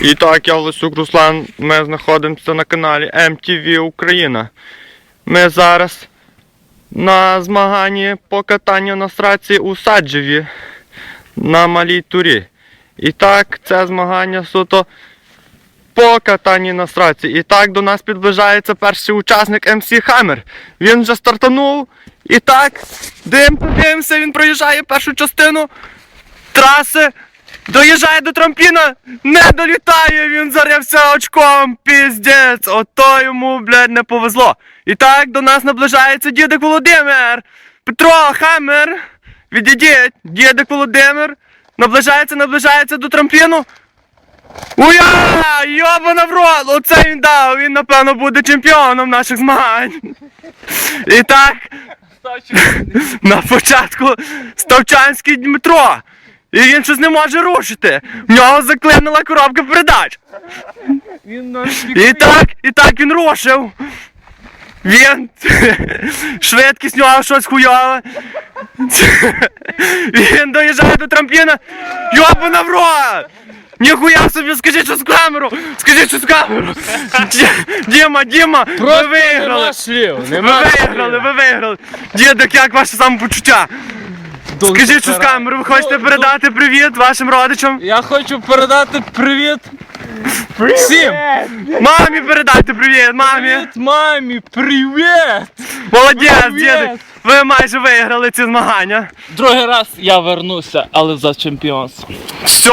І так, я Лисюк Руслан, ми знаходимося на каналі MTV Україна. Ми зараз на змаганні по катанню на страці у Саджеві на малій турі. І так, це змагання суто по катанні на страці. І так до нас підближається перший учасник МС Хаммер. Він вже стартанув. І так, дим, дивимося, він проїжджає першу частину траси. Доїжджає до трампіна, не долітає, він зарився очком, піздець, ото йому, блядь, не повезло. І так до нас наближається дідик Володимир. Петро, Хаммер, відійдіть, дідик Володимир, наближається, наближається до трампіну. Уя! Йобана в рот! Оце він дав! Він, напевно, буде чемпіоном наших змагань. І так, на початку Ставчанський Дмитро. І він щось не може рушити. В нього заклинила коробка передач. Він І так, і так він рушив. Він швидкість нього щось хуйове. Він доїжджає до трампліна. Йобана в рот! Ніхуя собі, скажи щось в камеру! Скажи щось в камеру! Ді- Діма, Діма, ви виграли! нема слів, Ви нема виграли, ви виграли! Дідок, як ваше самопочуття? Скажіть щось в камеру, ви хочете Ну, передати привіт вашим родичам? Я хочу передати привіт всім. Мамі передайте привіт, мамі! Привіт, мамі, привіт! Молодець, Привіт! дідик! Ви майже виграли ці змагання. Другий раз я вернуся, але за чемпіонство. Все